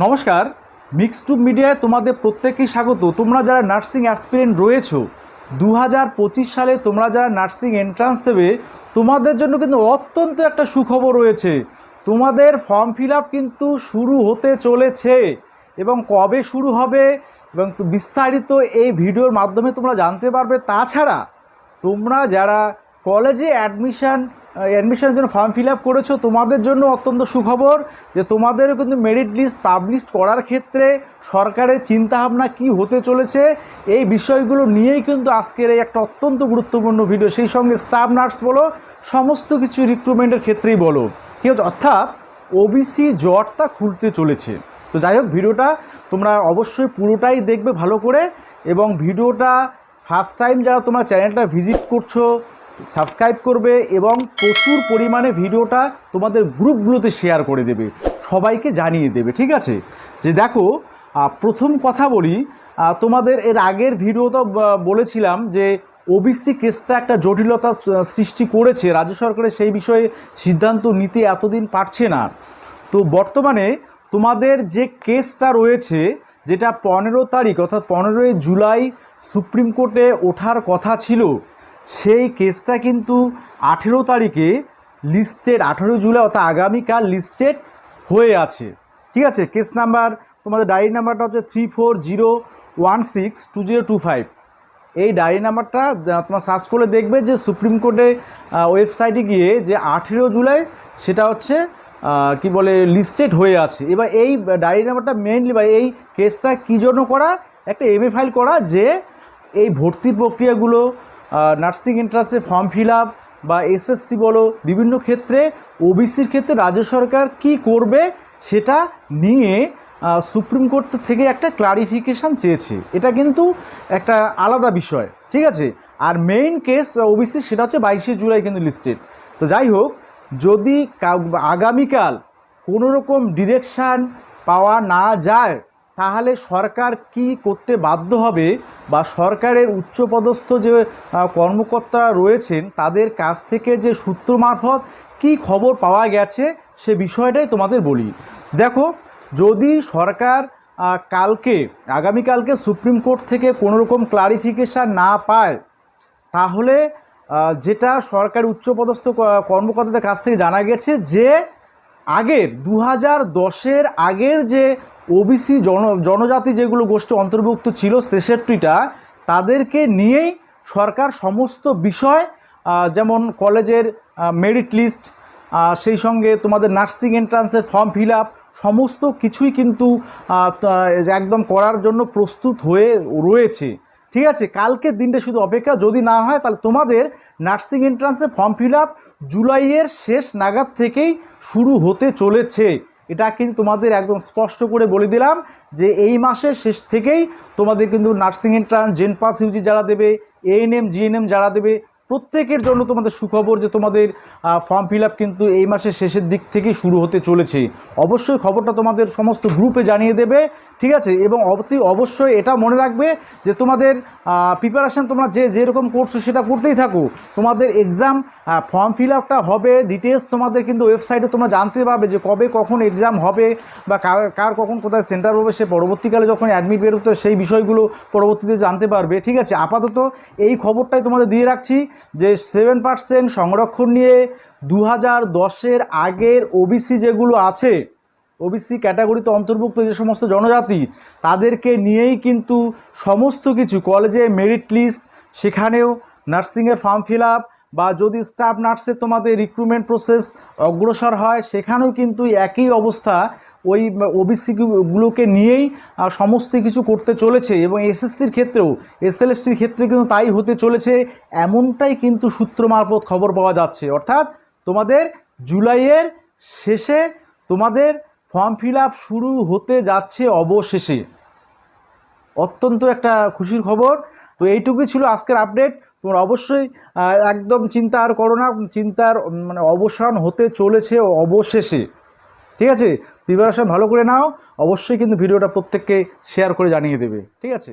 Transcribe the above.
নমস্কার মিক্সটুব মিডিয়ায় তোমাদের প্রত্যেককেই স্বাগত। তোমরা যারা নার্সিং অ্যাসপিরেন্ট রয়েছো দু হাজার পঁচিশ সালে তোমরা যারা নার্সিং এন্ট্রান্স দেবে, তোমাদের জন্য কিন্তু অত্যন্ত একটা সুখবর রয়েছে। তোমাদের ফর্ম ফিল কিন্তু শুরু হতে চলেছে এবং কবে শুরু হবে এবং বিস্তারিত এই ভিডিওর মাধ্যমে তোমরা জানতে পারবে। তাছাড়া তোমরা যারা কলেজে অ্যাডমিশান অ্যাডমিশনের জন্য ফর্ম ফিল আপ করেছ, তোমাদের জন্য অত্যন্ত সুখবর যে তোমাদেরও কিন্তু মেরিট লিস্ট পাবলিশ করার ক্ষেত্রে সরকারের চিন্তাভাবনা কি হতে চলেছে, এই বিষয়গুলো নিয়েই কিন্তু আজকের এই একটা অত্যন্ত গুরুত্বপূর্ণ ভিডিও সেই সঙ্গে স্টাফ নার্স বলো, সমস্ত কিছু রিক্রুটমেন্টের ক্ষেত্রেই বলো। ঠিক আছে অর্থাৎ ওবিসি জটটা খুলতে চলেছে। তো যাই হোক ভিডিওটা তোমরা অবশ্যই পুরোটাই দেখবে ভালো করে এবং ভিডিওটা ফার্স্ট টাইম যারা তোমরা চ্যানেলটা ভিজিট করছ সাবস্ক্রাইব করবে এবং প্রচুর পরিমাণে ভিডিওটা তোমাদের গ্রুপগুলোতে শেয়ার করে দেবে, সবাইকে জানিয়ে দেবে, ঠিক আছে? যে দেখো প্রথম কথা বলি তোমাদের এর আগের ভিডিওতে বলেছিলাম যে ওবিসি কেসটা একটা জটিলতা সৃষ্টি করেছে, রাজ্য সরকারের সেই বিষয়ে সিদ্ধান্ত নিতে এতদিন পারছে না। তো বর্তমানে তোমাদের যে কেসটা রয়েছে, যেটা পনেরো তারিখ, অর্থাৎ পনেরোই জুলাই সুপ্রিম কোর্টে ওঠার কথা ছিল সেই কেসটা কিন্তু আঠেরো তারিখে লিস্টেড আঠেরো জুলাই, অর্থাৎ আগামীকাল লিস্টেড হয়ে আছে। ঠিক আছে? কেস নাম্বার তোমাদের ডায়েরি নাম্বারটা হচ্ছে three four zero one six two zero two five এই ডায়েরি নাম্বারটা তোমার সার্চ করে দেখবে যে সুপ্রিম কোর্টে ওয়েবসাইটে গিয়ে যে আঠেরো জুলাই সেটা হচ্ছে কি বলে লিস্টেড হয়ে আছে। এবার এই ডায়েরি নাম্বারটা মেইনলি বা এই কেসটা কী জন্য করা? একটা এমএ ফাইল করা যে এই ভর্তি প্রক্রিয়াগুলো নার্সিং এন্ট্রান্সে ফর্ম ফিল আপ বা এসএসসি বলো বিভিন্ন ক্ষেত্রে ওবিসির ক্ষেত্রে রাজ্য সরকার কি করবে সেটা নিয়ে সুপ্রিম কোর্ট থেকে একটা ক্লারিফিকেশান চেয়েছে। এটা কিন্তু একটা আলাদা বিষয়, ঠিক আছে? আর মেইন কেস ওবিসি সেটা হচ্ছে বাইশে জুলাই কিন্তু লিস্টেড তো যাই হোক, যদি আগামীকাল কোনো রকম ডিরেকশান পাওয়া না যায় তাহলে সরকার কি করতে বাধ্য হবে বা সরকারের উচ্চপদস্থ যে কর্মকর্তারা রয়েছেন, তাদের কাছ থেকে যে সূত্র মারফত কি খবর পাওয়া গেছে সে বিষয়টাই তোমাদের বলি। দেখো, যদি সরকার কালকে, আগামীকালকে সুপ্রিম কোর্ট থেকে কোনো রকম ক্লারিফিকেশান না পায়, তাহলে যেটা সরকার উচ্চপদস্থ কর্মকর্তাদের কাছ থেকে জানা গেছে যে আগের দু হাজার দশের আগের যে ওবিসি জন, জনজাতি যেগুলো গোষ্ঠী অন্তর্ভুক্ত ছিল ছেষট্টিটা তাদেরকে নিয়েই সরকার সমস্ত বিষয় যেমন কলেজের মেরিট লিস্ট সেই সঙ্গে তোমাদের নার্সিং এন্ট্রান্সের ফর্ম ফিল আপ সমস্ত কিছুই কিন্তু একদম করার জন্য প্রস্তুত হয়ে রয়েছে। ঠিক আছে, কালকের দিনটা শুধু অপেক্ষা, যদি না হয় তাহলে তোমাদের নার্সিং এন্ট্রান্সে ফর্ম ফিল আপ জুলাইয়ের শেষ নাগাদ থেকেই শুরু হতে চলেছে। এটা কিন্তু তোমাদের একদম স্পষ্ট করে বলে দিলাম যে এই মাসের শেষ থেকেই তোমাদের কিন্তু nursing entrance, JENPAS, UG যারা দেবে এএনএম জিএনএম যারা দেবে প্রত্যেকের জন্য তোমাদের সুখবর যে তোমাদের ফর্ম ফিল কিন্তু এই মাসের শেষের দিক থেকেই শুরু হতে চলেছে। অবশ্যই খবরটা তোমাদের সমস্ত গ্রুপে জানিয়ে দেবে, ঠিক আছে? এবং অতি অবশ্যই এটা মনে রাখবে যে তোমাদের প্রিপারেশান তোমরা যে, যেরকম করছ সেটা করতেই থাকো। তোমাদের এক্সাম ফর্ম ফিল আপটা হবে ডিটেলস তোমাদের কিন্তু ওয়েবসাইটে তোমরা জানতে পারবে যে কবে কখন এক্সাম হবে বা কার কার কখন কোথায় সেন্টার হবে, সে পরবর্তীকালে যখন অ্যাডমিট বেরোতে সেই বিষয়গুলো পরবর্তীতে জানতে পারবে, ঠিক আছে? আপাতত এই খবরটাই তোমাদের দিয়ে রাখছি। যে সেভেন পার্সেন্ট সংরক্ষণ নিয়ে দু হাজার দশের আগের ওবিসি যেগুলো আছে ওবিসি ক্যাটাগরিতে অন্তর্ভুক্ত যে সমস্ত জনজাতি, তাদেরকে নিয়েই কিন্তু সমস্ত কিছু কলেজে মেরিট লিস্ট সেখানেও নার্সিংয়ের ফর্ম ফিল আপ বা যদি স্টাফ নার্সের তোমাদের রিক্রুটমেন্ট প্রসেস অগ্রসর হয়, সেখানেও কিন্তু একই অবস্থা ওই ওবিসিগুলোকে নিয়েই সমস্ত কিছু করতে চলেছে এবং এসএসসির ক্ষেত্রেও, এসএলএসটির ক্ষেত্রে কিন্তু তাই হতে চলেছে, এমনটাই কিন্তু সূত্র মারফত খবর পাওয়া যাচ্ছে। অর্থাৎ তোমাদের জুলাইয়ের শেষে তোমাদের ফর্ম ফিল শুরু হতে যাচ্ছে অবশেষে। অত্যন্ত একটা খুশির খবর। তো এইটুকুই ছিল আজকের আপডেট। তোমরা অবশ্যই একদম চিন্তা আর করো না, চিন্তার মানে অবসান হতে চলেছে অবশেষে। ঠিক আছে? প্রিপারেশন ভালো করে নাও। অবশ্যই কিন্তু ভিডিওটা প্রত্যেককে শেয়ার করে জানিয়ে দেবে। ঠিক আছে?